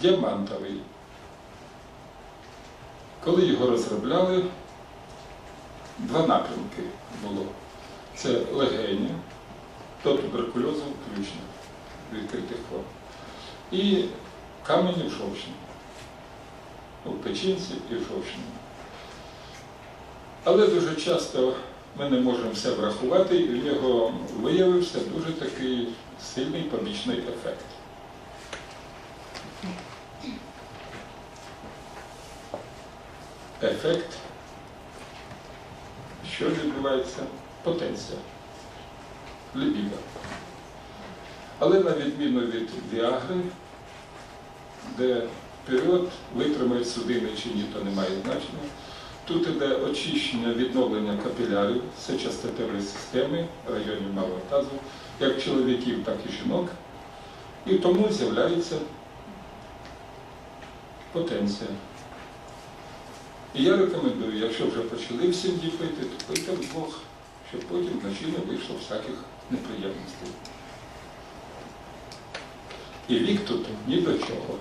діамантовий. Коли його розробляли, два напрямки було. Це легені, до туберкульозу включно, відкритих форм. І камені в жовчні. У печінці і в жовчні. Але дуже часто ми не можемо все врахувати, і в нього виявився дуже такий сильний побічний ефект. Ефект, що відбувається? Потенція, лібіда. Але на відміну від Віагри, де період витримає судини чи ні, то не має значення. Тут іде очищення, відновлення капілярів, сечостатевої системи, районів малого тазу, як чоловіків, так і жінок. І тому з'являється потенція. І я рекомендую, якщо вже почали в сім'ї пити, то пийте вдвох, щоб потім вночі не вийшло всяких неприємностей. І вік тут ні до чого.